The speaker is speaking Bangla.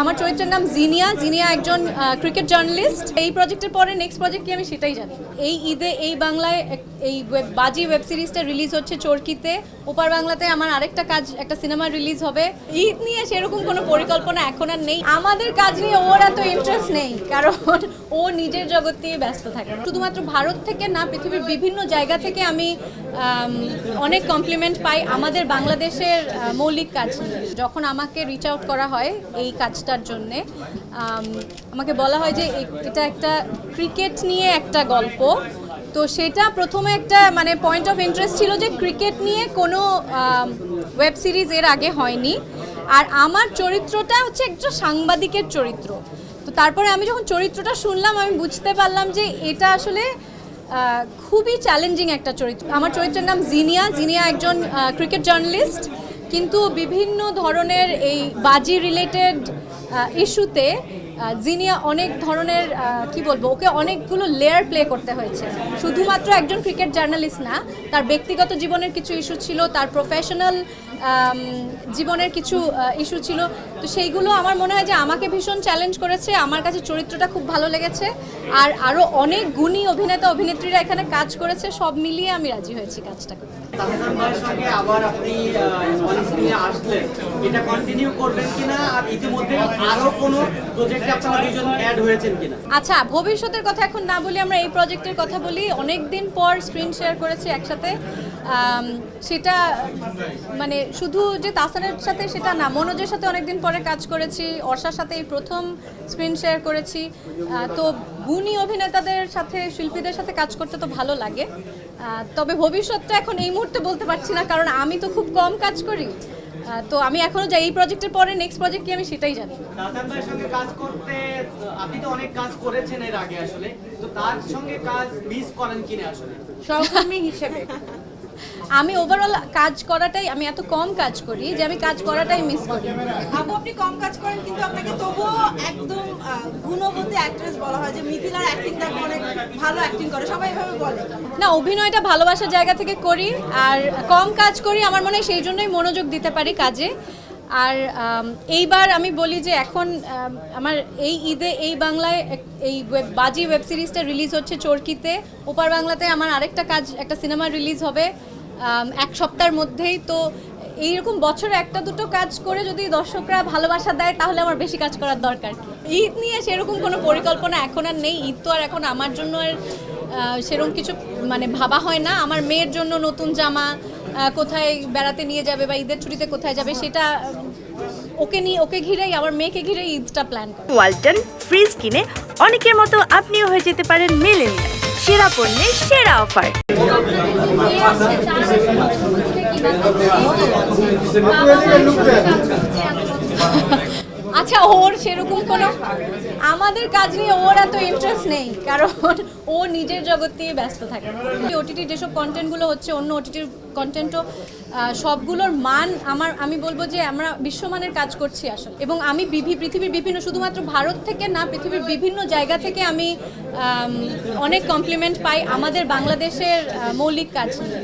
আমার চরিত্রের নাম জিনিয়া। জিনিয়া একজন ক্রিকেট জার্নালিস্ট এই প্রজেক্টের পরে নেক্সট প্রজেক্ট কি আমি সেটাই জানি এই ঈদে, এই বাংলায় এই বাজি ওয়েব সিরিজটা রিলিজ হচ্ছে চরকিতে। ওপার বাংলাতে আমার আরেকটা কাজ, একটা সিনেমা রিলিজ হবে। ঈদ নিয়ে সেরকম কোনো পরিকল্পনা এখন আর নেই। আমাদের কাজ নিয়ে ওর এত ইন্টারেস্ট নেই, কারণ ও নিজের জগৎ নিয়ে ব্যস্ত থাকে। শুধুমাত্র ভারত থেকে না, পৃথিবীর বিভিন্ন জায়গা থেকে আমি অনেক কমপ্লিমেন্ট পাই আমাদের বাংলাদেশের মৌলিক কাজ নিয়ে। যখন আমাকে রিচ আউট করা হয়, এই কাজটার জন্যে। আমাকে বলা হয় যে এটা একটা ক্রিকেট নিয়ে একটা গল্প। তো সেটা প্রথমে একটা মানে পয়েন্ট অফ ইন্টারেস্ট ছিল যে ক্রিকেট নিয়ে কোনো ওয়েব সিরিজ এর আগে হয়নি। আর আমার চরিত্রটা হচ্ছে একটা সাংবাদিকের চরিত্র। তো তারপরে আমি যখন চরিত্রটা শুনলাম, আমি বুঝতে পারলাম যে এটা আসলে খুবই চ্যালেঞ্জিং একটা চরিত্র। আমার চরিত্রের নাম জিনিয়া। জিনিয়া একজন ক্রিকেট জার্নালিস্ট কিন্তু বিভিন্ন ধরনের এই বাজি রিলেটেড ইস্যুতে জিনিয়া অনেক ধরনের কি বলব, ওকে অনেকগুলো লেয়ার প্লে করতে হয়েছে। শুধুমাত্র একজন ক্রিকেট জার্নালিস্ট না, তার ব্যক্তিগত জীবনের কিছু ইস্যু ছিল, তার প্রফেশনাল জীবনের কিছু ইস্যু ছিল। তো সেইগুলো আমার মনে হয় যে আমাকে ভীষণ চ্যালেঞ্জ করেছে। আমার কাছে চরিত্রটা খুব ভালো লেগেছে। আর আরও অনেক গুণী অভিনেতা, অভিনেত্রীরা এখানে কাজ করেছে। সব মিলিয়ে আমি রাজি হয়েছি কাজটা করতে। তাহসান ভাইয়ের সঙ্গে আবার আপনি নিয়ে আসলেন, এটা কন্টিনিউ করবেন কিনা আর ইতিমধ্যে আরও কোনো প্রজেক্টে আপনারা দুজন অ্যাড হয়েছেন কিনা? আচ্ছা ভবিষ্যতের কথা এখন না বলি আমরা এই প্রজেক্টের কথা বলি। অনেক দিন পর স্ক্রিন শেয়ার করেছি একসাথে। সেটা মানে শুধু যে তাসানের সাথে সেটা না, মনোজের সাথে অনেক দিন পরে কাজ করেছি, অর্ষার সাথে এই প্রথম স্ক্রিন শেয়ার করেছি। তো গুণী অভিনেতাদের সাথে, শিল্পীদের সাথে কাজ করতে তো ভালো লাগে। তবে ভবিষ্যৎটা এখন এই মুহূর্তে বলতে পারছি না কারণ আমি তো খুব কম কাজ করি। তো আমি এখনও যাই এই প্রজেক্টের পরে নেক্সট প্রজেক্ট কি আমি সেটাই জানি। দাদান ভাইয়ের সঙ্গে কাজ করতে আপনি তো অনেক কাজ করেছেন এর আগে আসলে তো তার সঙ্গে কাজ মিস করেন কিনা আসলে? সহকর্মী হিসেবে। আমি ওভারঅল কাজ করাটাই আমি এত কম কাজ করি যে আমি কাজ করাটাই মিস করি। আপু আপনি কম কাজ করেন কিন্তু আপনাকে তবুও একদম গুণবতী অ্যাক্ট্রেস বলা হয় যে মিথিলার অ্যাক্টিং দেখো অনেক ভালো অ্যাক্টিং করে সবাই এভাবে বলে। না অভিনয়টা ভালোবাসার জায়গা থেকে করি আর কম কাজ করি আমার মনে হয় সেই জন্যই মনোযোগ দিতে পারি কাজে। আর এইবার আমি বলি যে এখন আমার এই ঈদে, এই বাংলায় এই বাজি ওয়েব সিরিজটা রিলিজ হচ্ছে চরকিতে। ওপার বাংলাতে আমার আরেকটা কাজ, একটা সিনেমা রিলিজ হবে এক সপ্তাহের মধ্যেই। তো এইরকম বছরে একটা দুটো কাজ করে যদি দর্শকরা ভালোবাসা দেয়, তাহলে আমার বেশি কাজ করার দরকার ঈদ নিয়ে সেরকম কোনো পরিকল্পনা এখন আর নেই। ঈদ তো আর এখন আমার জন্য আর সেরকম কিছু মানে ভাবা হয় না। আমার মেয়ের জন্য নতুন জামা কোথায় বেড়াতে নিয়ে যাবে বা ঈদের ছুটিতে কোথায় যাবে সেটা ওকে নিয়ে ওকে ঘিরেই আমার মেয়েকে ঘিরেই ঈদটা প্ল্যান করে। ওয়ালটন ফ্রিজ কিনে অনেকের মতো আপনিও হয়ে যেতে পারেন মেলেনিয়া সেরা পণ্যের সেরা অফার। আচ্ছা ওর সেরকম কোনো আমাদের কাজ নিয়ে ওর এত ইন্টারেস্ট নেই, কারণ ও নিজের জগৎ নিয়ে ব্যস্ত থাকে। ওটিটি যেসব কন্টেন্টগুলো হচ্ছে, অন্য ওটিটির কন্টেন্টও সবগুলোর মান আমার, আমি বলব যে আমরা বিশ্বমানের কাজ করছি আসলে। এবং আমি পৃথিবীর বিভিন্ন, শুধুমাত্র ভারত থেকে না, পৃথিবীর বিভিন্ন জায়গা থেকে আমি অনেক কমপ্লিমেন্ট পাই আমাদের বাংলাদেশের মৌলিক কাজ নিয়ে।